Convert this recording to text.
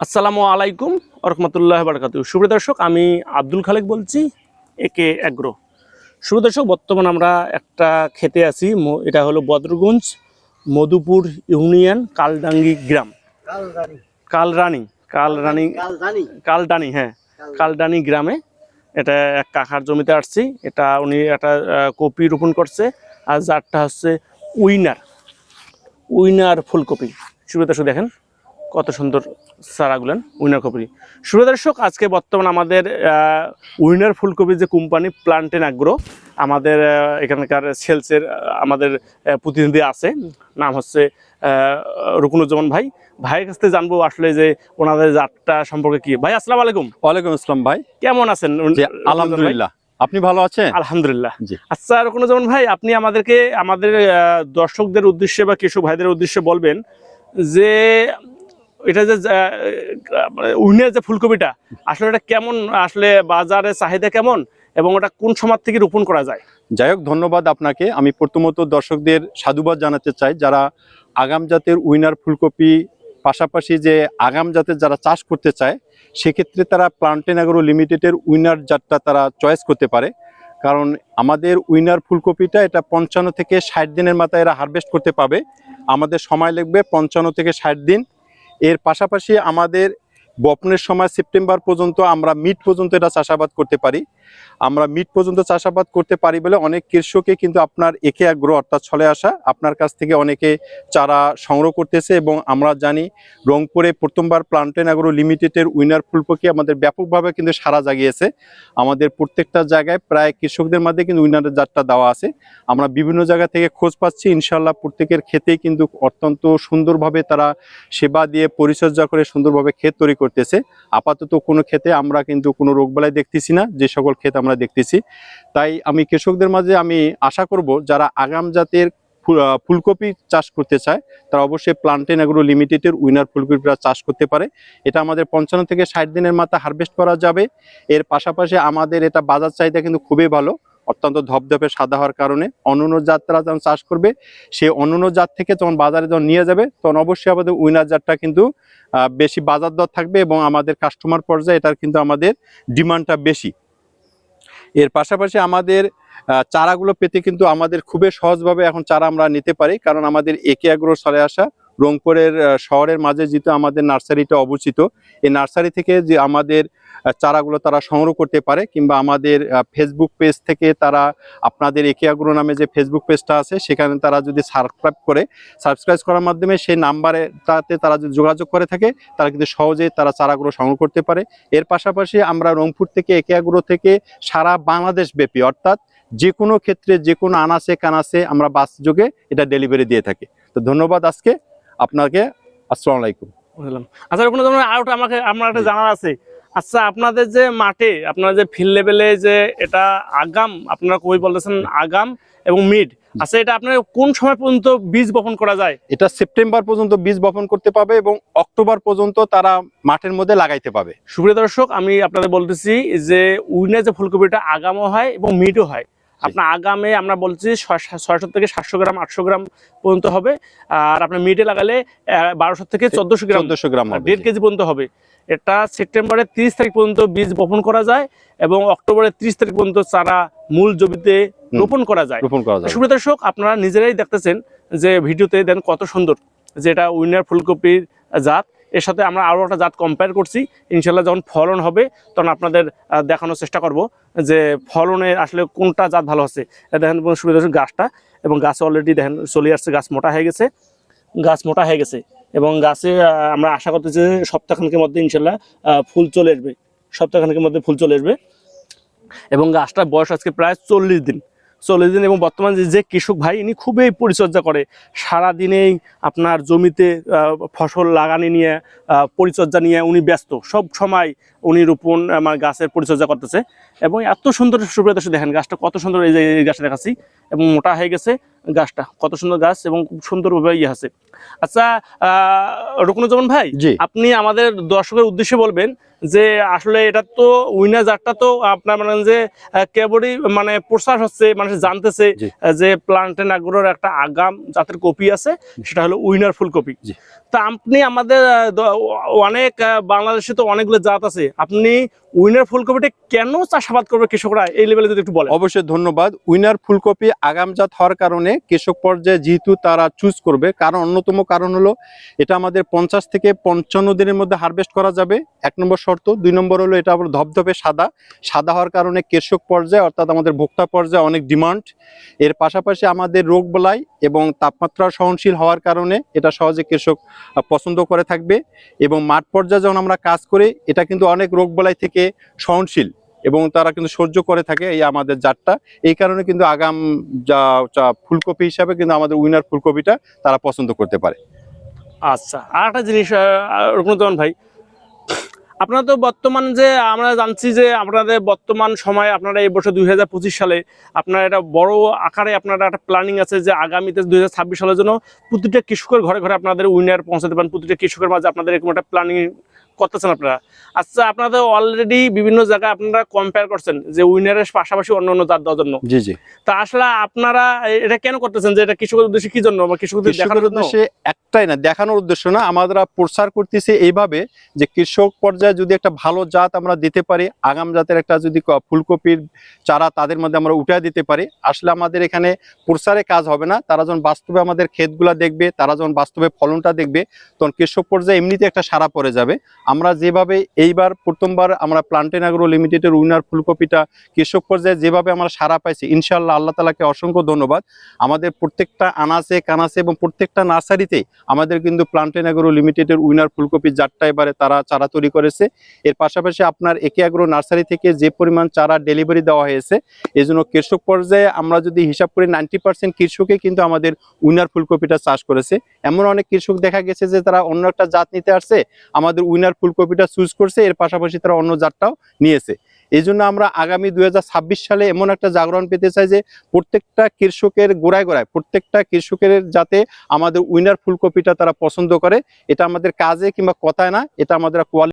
আসসালামু আলাইকুম রহমতুল্লাহ বারকাতু শুভ দর্শক আমি আব্দুল খালেক বলছি একে অ্যাগ্রো শুভ দর্শক বর্তমান আমরা একটা খেতে আছি এটা হলো বদরগঞ্জ মধুপুর ইউনিয়ন কালডাঙ্গি গ্রাম। কালরানি কালরানি কালডানি হ্যাঁ কালডানি গ্রামে এটা এক কাকার জমিতে আসছি এটা উনি একটা কপি রোপণ করছে আর যারটা হচ্ছে উইনার উইনার ফুলকপি। শুভ দর্শক দেখেন। কত সুন্দর চারাগুলেন উইনার কপি। শুভ দর্শক আজকে বর্তমান আমাদের উইনার ফুলকপি যে কোম্পানি প্লান্টেন আগ্রো আমাদের এখানকার সেলসের আমাদের প্রতিনিধি আছে। নাম হচ্ছে রুকনুজ্জামান ভাই। ভাইয়ের কাছ থেকে জানব আসলে যে ওনাদের জাতটা সম্পর্কে কি। ভাই আসসালামু আলাইকুম। ওয়ালাইকুম আসসালাম ভাই। কেমন আছেন আলহামদুলিল্লাহ। আপনি ভালো আছেন? আলহামদুলিল্লাহ। আচ্ছা রকনুজ্জামান ভাই আপনি আমাদেরকে আমাদের দর্শকদের উদ্দেশ্যে বা কৃষক ভাইদের উদ্দেশ্যে বলবেন যে এটা যে উইনের যে ফুলকপিটা, আসলে এটা কেমন, আসলে বাজারে চাহিদা কেমন এবং ওটা কোন সময় থেকে রোপণ করা যায়? যাই হোক, ধন্যবাদ আপনাকে। আমি প্রথমত দর্শকদের সাধুবাদ জানাতে চাই যারা আগাম জাতের উইনার ফুলকপি, পাশাপাশি যে আগাম জাতের যারা চাষ করতে চায়, সেক্ষেত্রে তারা প্লান্টেন এগ্রো লিমিটেডের উইনার জাতটা তারা চয়েস করতে পারে। কারণ আমাদের উইনার ফুলকপিটা এটা পঞ্চান্ন থেকে ষাট দিনের মাথায় এরা হারভেস্ট করতে পাবে। আমাদের সময় লাগবে পঞ্চান্ন থেকে ষাট দিন। এর পাশাপাশি আমাদের বপনের সময় সেপ্টেম্বর পর্যন্ত আমরা মিড পর্যন্ত এটা চাষাবাদ করতে পারি। আমরা মিড পর্যন্ত চাষাবাদ করতে পারি বলে অনেক কৃষকে কিন্তু আপনার একে আগ্রহ অর্থাৎ চলে আসা, আপনার কাছ থেকে অনেকে চারা সংগ্রহ করতেছে এবং আমরা জানি রংপুরে প্রথমবার প্লান্টেন আগ্রো লিমিটেডের উইনার ফুলপকি আমাদের ব্যাপকভাবে কিন্তু সারা জাগিয়েছে। আমাদের প্রত্যেকটা জায়গায় প্রায় কৃষকদের মধ্যে কিন্তু উইনারের জাতটা দেওয়া আছে। আমরা বিভিন্ন জায়গা থেকে খোঁজ পাচ্ছি ইনশাল্লাহ প্রত্যেকের ক্ষেতেই কিন্তু অত্যন্ত সুন্দরভাবে তারা সেবা দিয়ে পরিচর্যা করে সুন্দরভাবে ক্ষেত তৈরি করতেছে। আপাতত কোনো ক্ষেতে আমরা কিন্তু কোনো রোগবালাই দেখতেছি না, যে সকল ক্ষেত আমরা দেখতেছি। তাই আমি কৃষকদের মাঝে আমি আশা করব, যারা আগাম জাতের ফুলকপি চাষ করতে চায়, তারা অবশ্যই প্লান্টেন এগ্রো লিমিটেডের উইনার ফুলকপিটা চাষ করতে পারে। এটা আমাদের পঞ্চান্ন থেকে ষাট দিনের মাথা হারভেস্ট করা যাবে। এর পাশাপাশি আমাদের এটা বাজার চাহিদা কিন্তু খুবই ভালো। অত্যন্ত ধপধপে সাদা হওয়ার কারণে অন্যান্য জাত তারা যখন চাষ করবে সেই অন্যান্য জাত থেকে যখন বাজারে যখন নিয়ে যাবে, তখন অবশ্যই আমাদের উইনার জাতটা কিন্তু বেশি বাজার দর থাকবে এবং আমাদের কাস্টমার পর্যায়ে এটার কিন্তু আমাদের ডিমান্ডটা বেশি। এর পাশাপাশি আমাদের চারাগুলো পেতে কিন্তু আমাদের খুবই সহজভাবে এখন চারা আমরা নিতে পারি, কারণ আমাদের একে আগ্রহ চলে আসা রংপুরের শহরের মাঝে যেহেতু আমাদের নার্সারিটা অবস্থিত, এই নার্সারি থেকে যে আমাদের চারাগুলো তারা সংগ্রহ করতে পারে কিংবা আমাদের ফেসবুক পেজ থেকে তারা আপনাদের একে আগ্রহ নামে যে ফেসবুক পেজটা আছে, সেখানে তারা যদি সাবস্ক্রাইব করে সাবস্ক্রাইব করার মাধ্যমে সেই নাম্বারে তাতে তারা যদি যোগাযোগ করে থাকে, তারা কিন্তু সহজেই তারা চারাগুলো সংগ্রহ করতে পারে। এর পাশাপাশি আমরা রংপুর থেকে একে আগ্রহ থেকে সারা বাংলাদেশ ব্যাপী, অর্থাৎ যে কোনো ক্ষেত্রে যে কোনো আনাসে কানাসে আমরা বাস যোগে এটা ডেলিভারি দিয়ে থাকি। তো ধন্যবাদ আজকে। আপনাকে আসসালামু আলাইকুম। আচ্ছা কোনো ধরনের আর আমাকে আমার একটা জানার আছে। আচ্ছা আপনাদের যে মাঠে আপনার যে ফিল্ড লেভেলে যে এটা আগাম আপনারা কই বলতেছেন আগাম এবং মিড আচ্ছা এটা আপনার কোন সময় পর্যন্ত বীজ বপন করা যায়? এটা সেপ্টেম্বর পর্যন্ত বীজ বপন করতে পাবে এবং অক্টোবর পর্যন্ত তারা মাঠের মধ্যে লাগাইতে পাবে। সুপ্রিয় দর্শক আমি আপনাদের বলতেছি যে উইনে যে ফুলকপিটা আগামও হয় এবং মিডও হয়। আপনার আগামে আমরা বলছি ছয়শো থেকে সাতশো গ্রাম আটশো গ্রাম পর্যন্ত হবে। আর আপনার মিডে লাগালে বারোশো থেকে চোদ্দশো গ্রাম চোদ্দশো গ্রাম হবে দেড় কেজি পর্যন্ত হবে। এটা সেপ্টেম্বরের তিরিশ তারিখ পর্যন্ত বীজ বপন করা যায় এবং অক্টোবরের তিরিশ তারিখ পর্যন্ত চারা মূল জমিতে রোপণ করা যায়। রোপণ করা যাবে সুপ্রিয় দর্শক আপনারা নিজেরাই দেখতেছেন যে ভিডিওতে দেন কত সুন্দর যেটা উইনার ফুলকপির জাত। এর সাথে আমরা আরও একটা জাত কম্পেয়ার করছি। ইনশাল্লাহ যখন ফলন হবে, তখন আপনাদের দেখানোর চেষ্টা করব যে ফলনে আসলে কোনটা জাত ভালো এটা দেখেন দর্শক গাছটা, এবং গাছ অলরেডি দেখেন চলে আসছে, গাছ মোটা হয়ে গেছে, গাছ মোটা হয়ে গেছে, এবং গাছে আমরা আশা করতেছি যে সপ্তাহখানেকের মধ্যে ইনশাল্লাহ ফুল চলে আসবে, সপ্তাহখানেকের মধ্যে ফুল চলে আসবে, এবং গাছটার বয়স আজকে প্রায় চল্লিশ দিন। চল্লিশ দিন এবং বর্তমান যে কৃষক ভাই, ইনি খুবই পরিচর্যা করে। সারা দিনেই আপনার জমিতে ফসল লাগানি নিয়ে পরিচর্যা নিয়ে উনি ব্যস্ত। সব সময় উনি রোপণ আমার গাছের পরিচর্যা করতেছে। এবং এত সুন্দর সুপ্রিয় দর্শক দেখেন, গাছটা কত সুন্দর এই যে এই গাছটা দেখাচ্ছি। এবং মোটা হয়ে গেছে গাছটা, কত সুন্দর গাছ এবং খুব সুন্দরভাবে ইয়ে আছে। আচ্ছা আহ, রুকনুজ্জামান ভাই আপনি আমাদের দর্শকের উদ্দেশ্যে বলবেন যে আসলে এটা তো উইনার জাতটা তো আপনার মানে যে কেবলই মানে প্রসার হচ্ছে মানুষ জানতেছে যে প্লান্টেন আগ্রোর একটা আগাম জাতের কপি আছে সেটা হলো উইনার ফুলকপি। জি। তা আপনি আমাদের অনেক বাংলাদেশে তো অনেকগুলো জাত আছে আপনি উইনার ফুলকপিটা কেন চাষাবাদ করবে কৃষকরা এই লেভেলে যদি একটু বলেন? অবশ্যই ধন্যবাদ। উইনার ফুলকপি আগাম জাত হওয়ার কারণে কৃষক পর্যায়ে যেহেতু তারা চুজ করবে কারণ অন্যতম কারণ হলো, এটা আমাদের পঞ্চাশ থেকে পঞ্চান্ন দিনের মধ্যে হারভেস্ট করা যাবে। এক নম্বর শর্ত। দুই নম্বর হলো, এটা আবার ধপধপে সাদা। সাদা হওয়ার কারণে কৃষক পর্যায়ে, অর্থাৎ আমাদের ভোক্তা পর্যায়ে অনেক ডিমান্ড এর পাশাপাশি আমাদের রোগ বালাই এবং তাপমাত্রা সহনশীল হওয়ার কারণে এটা সহজে কৃষক পছন্দ করে থাকবে। এবং মাঠ পর্যায়ে যখন আমরা কাজ করি, এটা কিন্তু অনেক রোগ বালাই থেকে সহনশীল। এবং তারা কিন্তু সহ্য করে থাকে এই আমাদের জাতটা। এই কারণে কিন্তু আগাম যা ফুলকপি হিসাবে কিন্তু আমাদের উইনার ফুলকপিটা তারা পছন্দ করতে পারে। আচ্ছা আর একটা জিনিস রুকনুজ্জামান ভাই। আপনারা তো বর্তমান যে, আমরা জানছি যে আপনাদের বর্তমান সময় আপনারা এই বছর দুই হাজার পঁচিশ সালে আপনার একটা বড় আকারে আপনারা একটা প্ল্যানিং আছে যে আগামীতে দুই হাজার ছাব্বিশ সালের জন্য প্রতিটা কৃষকের ঘরে ঘরে আপনাদের উইনার পৌঁছাতে পারেন, প্রতিটা কৃষকের মাঝে আপনাদের এরকম একটা প্ল্যানিং করতেছেন আপনারা। আচ্ছা আপনাদের অলরেডি বিভিন্ন জায়গায় আপনারা কম্পেয়ার করছেন যে উইনারের পাশাপাশি অন্য অন্য জাত জন্য। জি জি। তা আসলে আপনারা এটা কেন করতেছেন যে এটা কৃষকের উদ্দেশ্যে কি জন্য বা কৃষকদের দেখানোর উদ্দেশ্যে একটাই না দেখানোর উদ্দেশ্য না আমরা প্রচার করতেছি এইভাবে যে কৃষক পর্যায়ে যদি একটা ভালো জাত আমরা দিতে পারি আগাম জাতের একটা যদি ফুলকপির চারা তাদের মধ্যে আমরা উঠায় দিতে পারি আসলে আমাদের এখানে প্রচারে কাজ হবে না তারা যখন বাস্তবে আমাদের ক্ষেতগুলা দেখবে তারা যখন বাস্তবে ফলনটা দেখবে তখন কৃষক পর্যায়ে এমনিতে একটা সারা পড়ে যাবে। আমরা যেভাবে এইবার প্রথমবার আমরা প্লান্টেন আগ্রো লিমিটেডের উইনার ফুলকপিটা কৃষক পর্যায়ে যেভাবে আমরা সারা পাইছি ইনশাল্লাহ আল্লাহ তালাকে অসংখ্য ধন্যবাদ। আমাদের প্রত্যেকটা আনাসে কানাসে এবং প্রত্যেকটা নার্সারিতে আমাদের কিন্তু প্লান্টেন অ্যাগ্রো লিমিটেডের উইনার ফুলকপি জাতটা এবারে তারা চারা তৈরি করেছে। এর পাশাপাশি আপনার একে আগ্রো নার্সারি থেকে যে পরিমাণ চারা ডেলিভারি দেওয়া হয়েছে এই জন্য কৃষক পর্যায়ে আমরা যদি হিসাব করি নাইনটি পার্সেন্ট কৃষকে কিন্তু আমাদের উইনার ফুলকপিটা চাষ করেছে। এমন অনেক কৃষক দেখা গেছে যে তারা অন্য একটা জাত নিতে আসছে, আমাদের উইনার ফুলকপিটা চুজ করছে, এর পাশাপাশি তারা অন্য জাতটাও নিয়েছে। এই জন্য আমরা আগামী দু হাজার ছাব্বিশ সালে এমন একটা জাগরণ পেতে চাই যে প্রত্যেকটা কৃষকের গোড়ায় গোড়ায়, প্রত্যেকটা কৃষকের যাতে আমাদের উইনার ফুলকপিটা তারা পছন্দ করে, এটা আমাদের কাজে কিংবা কথায় না, এটা আমাদের কোয়ালিটি